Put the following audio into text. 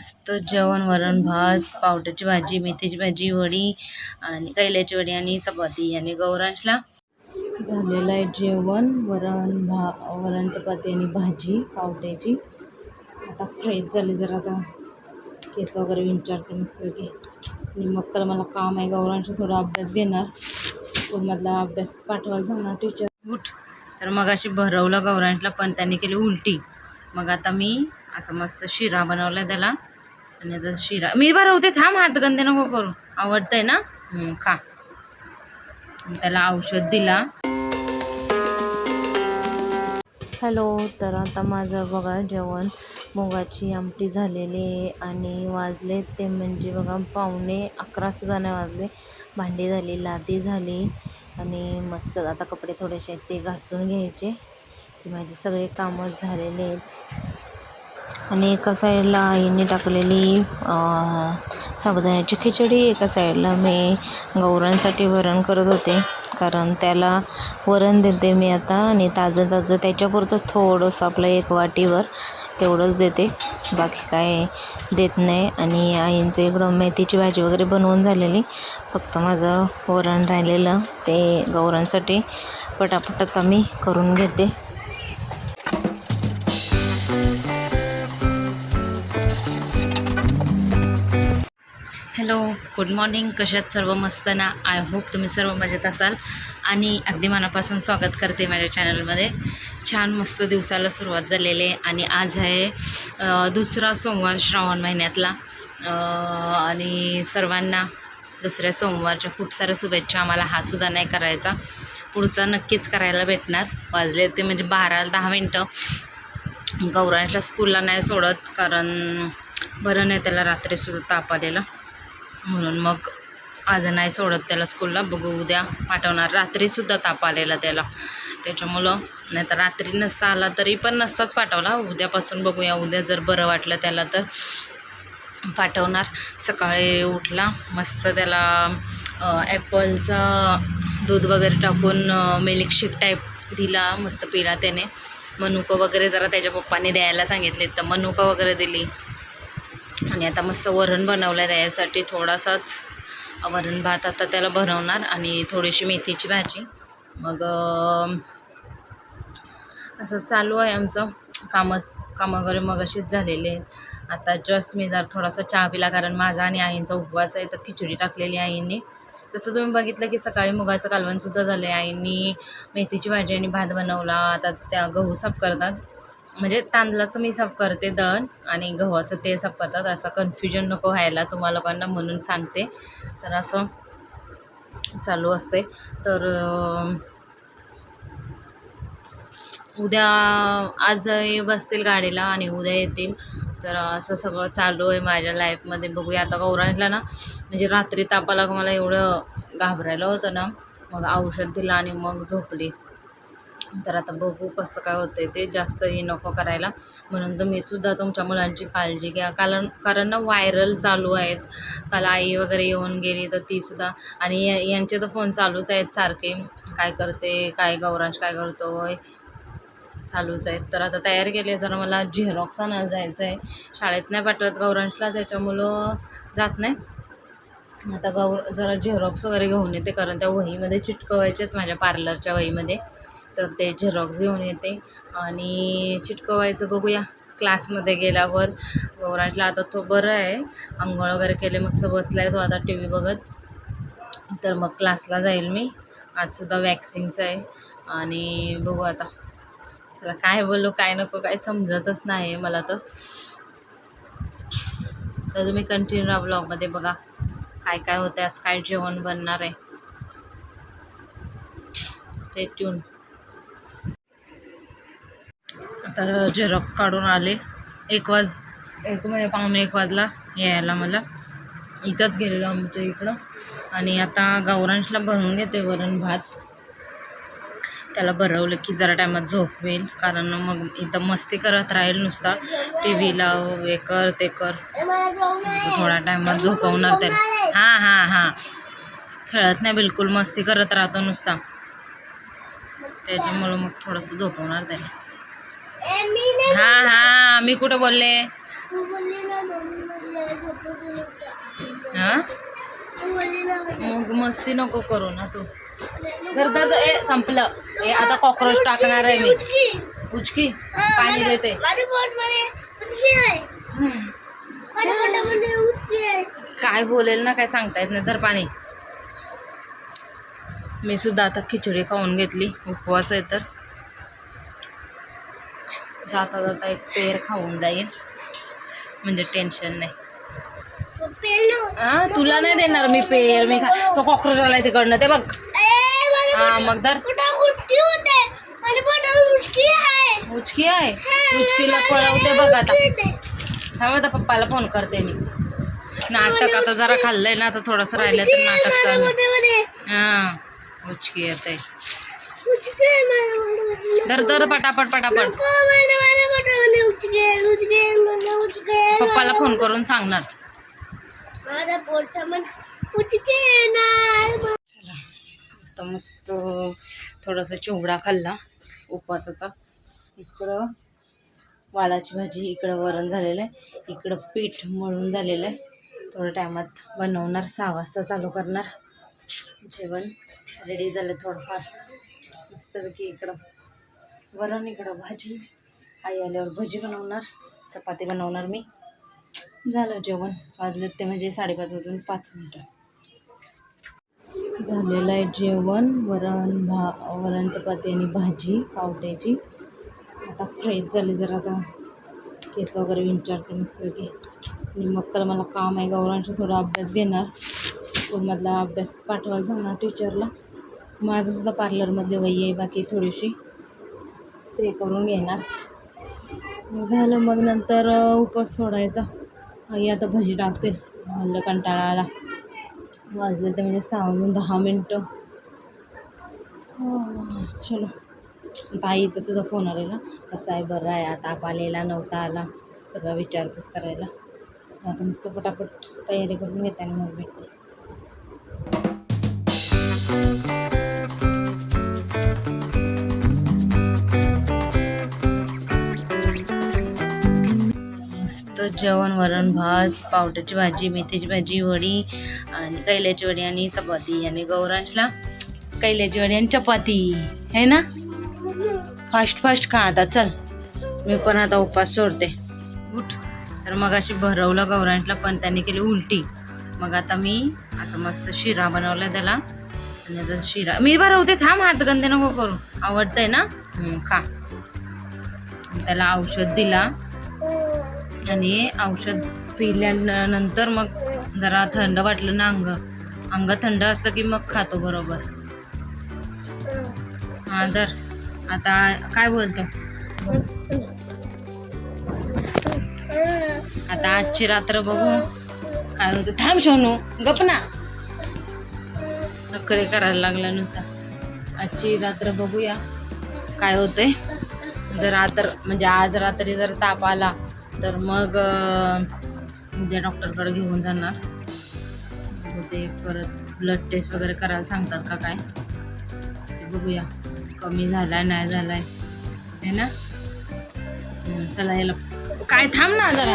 मस्त जेवण वरण भात पावट्याची भाजी मेथीची भाजी वडी आणि कैल्याची वडी आणि चपाती आणि गौरांशला. झालेलं आहे जेवण वरण भा वरण चपाती आणि भाजी पावट्याची. आता फ्रेश झाली जरा आता. केस वगैरे विंचारते मस्तपैकी आणि मग तर मला काम आहे गौरांशी थोडा अभ्यास घेणार. स्कूलमधला अभ्यास पाठवायला सांगणार टीचर उठ. तर मग अशी भरवलं गौरांशला पण त्यांनी केली उलटी. मग आता मी असं मस्त शिरा बनवला त्याला. आणि आता शिरा. मी भरवते थांब हातगंदे नको करू. आवडतंय ना? खा. त्याला औषध दिला. हॅलो तर आता माझं बघा जेवण. मुगाची आमटी झालेली आहे आणि वाजले ते म्हणजे बघा पाहुणे अकरासुद्धा नाही वाजले. भांडी झाली लादी झाली आणि मस्त आता कपडे थोडेसे आहेत ते घासून घ्यायचे. माझी माझे सगळे कामं झालेले आहेत. आणि एका साईडला आईने टाकलेली साबुदाण्याची खिचडी एका साईडला मी गौरांसाठी वरण करत होते. कारण त्याला वरण देते मी आता आणि ताजं ताजं त्याच्यापुरतं थोडंसं आपलं एक वाटीवर तेवढंच देते. बाकी काय देत नाही. आणि आईंचं इकडं मेथीची भाजी वगैरे बनवून झालेली. फक्त माझं वरण राहिलेलं ते गौरांसाठी पटापट आता मी करून घेते. Hello good morning. कशात सर्व? मस्त ना आय होप तुम्ही सर्व मजेत असाल. आणि अगदी मनापासून स्वागत करते माझ्या चॅनलमध्ये. छान मस्त दिवसाला सुरुवात झालेली आहे. आणि आज आहे दुसरा सोमवार श्रावण महिन्यातला. आणि सर्वांना दुसऱ्या सोमवारच्या खूप साऱ्या शुभेच्छा. आम्हाला हा सुद्धा नाही करायचा. पुढचा नक्कीच करायला भेटणार. वाजले ते म्हणजे बारा दहा मिनटं. गौरांशला स्कूलला नाही सोडत कारण बरं नाही त्याला रात्रीसुद्धा ताप आलेलं. म्हणून मग आज नाही सोडत त्याला स्कूलला. बघू उद्या पाठवणार. रात्रीसुद्धा ताप आलेला त्याला. त्याच्यामुळं नाही तर रात्री नसता आला तरी पण नसताच पाठवला. उद्यापासून बघूया. उद्या जर बरं वाटलं त्याला तर पाठवणार. सकाळी उठला. मस्त त्याला ॲपलचं दूध वगैरे टाकून मिल्कशेक टाईप दिला. मस्त पिला त्याने. मनुकं वगैरे जरा त्याच्या पप्पाने द्यायला सांगितले. तर मनुकं वगैरे दिली. आणि आता मस्त वरण बनवलं आहे त्याच्यासाठी थोडासाच वरण भात आता त्याला बनवणार आणि थोडीशी मेथीची भाजी. मग असं चालू आहे आमचं. कामच कामं वगैरे मग असेच झालेले आहेत. आता जस्ट मी जर थोडासा चहा पिला कारण माझा आणि आईंचा उपवास आहे तर खिचडी टाकलेली आईंनी. तसं तुम्ही बघितलं की सकाळी मुगाचं कालवणसुद्धा झालं आहे आईंनी मेथीची भाजी आणि भात बनवला. आता त्या गहू साफ करतात. म्हणजे तांदळाचं मी साफ करते दळण आणि गव्हाचं ते साफ करतात. असं कन्फ्युजन नको व्हायला. तुम्हा लोकांना म्हणून सांगते. तर असं चालू असते. तर उद्या आज बसतील गाडीला आणि उद्या येतील. तर असं सगळं चालू आहे माझ्या लाईफमध्ये बघूया आता गौरांशला ना म्हणजे रात्री तापाला मला एवढं घाबरायला होतं ना. मग औषध दिलं आणि मग झोपली. तर आता बघू कसं काय होतं ते जास्त हे नको करायला. म्हणून तर मी सुद्धा तुमच्या मुलांची काळजी घ्या. कारण कारण ना व्हायरल चालू आहेत. काल आई वगैरे येऊन गेली तर तीसुद्धा आणि या- यांचे तर फोन चालूच आहेत सारखे. काय करते काय गौरांश काय करतो चालूच आहेत. तर आता तयार केली जरा मला झेरॉक्स आणायला जायचं आहे शाळेत नाही पाठवत गौरांशला त्याच्यामुळं जात नाही. आता गौर जरा झेरॉक्स वगैरे घेऊन येते. कारण त्या वहीमध्ये चिटकवायचे आहेत माझ्या पार्लरच्या वहीमध्ये. तर ते झेरॉक्स घेऊन येते. आणि चिटकवायचं बघूया. क्लासमध्ये गेल्यावर गौरांशला आता तो बरं आहे. आंघोळ वगैरे केले मस्त बसला आहे तो आता टी व्ही बघत. तर मग क्लासला जाईल मी. आजसुद्धा वॅक्सिनचं आहे. आणि बघू आता. चला काय बोलू काय नको काय समजतच नाही मला तर. तर तुम्ही कंटिन्यू राहा ब्लॉगमध्ये बघा. काय काय होतं आज काय जेवण बनणार आहे. स्टे ट्यून तर झेरॉक्स काढून आले. एक वाज एक म्हणजे पाहुणे एक वाजला यायला मला. इथंच गेलेलो आमच्या इकडं. आणि आता गौरांशला भरून घेते वरण भात. त्याला भरवलं की जरा टायमात झोपवेल कारण मग इथं मस्ती करत राहील नुसता. टी व्ही लाव हे कर ते कर. थोड्या टायमात झोपवणार त्याला हां हां हां. खेळत नाही बिलकुल मस्ती करत राहतो नुसता. त्याच्यामुळं मग थोडंसं झोपवणार त्याला. हां हां मी कुठं बोलले. हा. मग मस्ती नको करू ना तू. धर धर. ए संपलं. ए आता कॉक्रोच टाकणार आहे मी. उचकी. हा, पाणी देते. काय बोलेल ना काय सांगता येत नाही. तर पाणी. मी सुद्धा आता खिचडी खाऊन घेतली. उपवास आहे तर. जाता जाता एक पेर खाऊन जाईल. म्हणजे टेन्शन नाही. हा तुला नाही देणार मी पेर मी खा तो कॉक्रोच आलाय तिकडनं ते बघ. हा मग तर उचकी आहे. उचकीला पळवते बघ आता. हा थांब आता पप्पाला फोन करते मी. नाटक आता जरा खाल्लंय ना आता थोडंसं राहिलं तर नाटक माझ्या हां हा उचकी येते धर धर पटापट पटापट. पप्पाला फोन करून सांगणार. आता मस्त थोडासा चिवडा खाल्ला उपवासाचा. इकडं वालाची भाजी इकडं वरण झालेलं आहे. इकडं पीठ मळून झालेलं आहे. थोड्या टायमात बनवणार सहा वाजता चालू करणार. जेवण रेडी झालं थोडंफार. मस्तपैकी इकडं. वरण इकडं भाजी. आई आल्यावर भजी बनवणार चपाती बनवणार मी. झालं जेवण. वाजलं ते म्हणजे साडेपाच वाजून पाच मिनटं. झालेलं आहे जेवण वरण भा वरण चपाती आणि भाजी पावट्याची. आता फ्रेश झाली जरा आता. केस वगैरे विचारते मस्तपैकी आणि मग तर मला काम आहे गौरांशी थोडा अभ्यास घेणार. स्कूलमधला अभ्यास पाठवायला सांगणार टीचरला माझं सुद्धा पार्लरमधली वही आहे बाकी थोडीशी. ते करून घेणार. झालं मग नंतर उपवास सोडायचा. आई आता भजी टाकते म्हणलं कंटाळा आला वाजले तर म्हणजे सहा दहा मिनटं. चलो. आता आईचा सुद्धा फोन आलेला. कसा आहे बरं आहे आता आप आलेला नव्हता आला. सगळा विचारपूस करायला. आता मस्त पटापट तयारी करून घेते आणि मग भेटते. जेवण वरण भात पावट्याची भाजी मेथीची भाजी वडी आणि कैल्याची वडी आणि चपाती आणि गौरांशला कैल्याची वडी आणि चपाती. है ना? फास्ट फास्ट खा आता चल. मी पण आता उपास सोडते. उठ. तर मग अशी भरवलं गौरांशला पण त्यांनी केली उलटी. मग आता मी असं मस्त शिरा बनवला त्याला. आणि आता शिरा मी भरवते थांब हातगंधे नको करू. आवडतंय ना? खा. त्याला औषध दिला. आणि औषध पिल्यानंतर मग जरा थंड वाटलं ना अंग. अंग थंड असलं की मग खातो बरोबर. हां तर आता काय बोलतो? आता आजची रात्र बघू. काय होतं? थांब शोनू गप ना. नखरे करायला लागला नुसता. आजची रात्र बघूया. काय होतंय? जर रात्र म्हणजे आज रात्री जर ताप आला तर मग उद्या डॉक्टरकडे घेऊन जाणार. ते परत ब्लड टेस्ट वगैरे करायला सांगतात का काय? ते बघूया. कमी झालाय नाही झालाय. आहे ना? चला याला काय थांब ना जरा.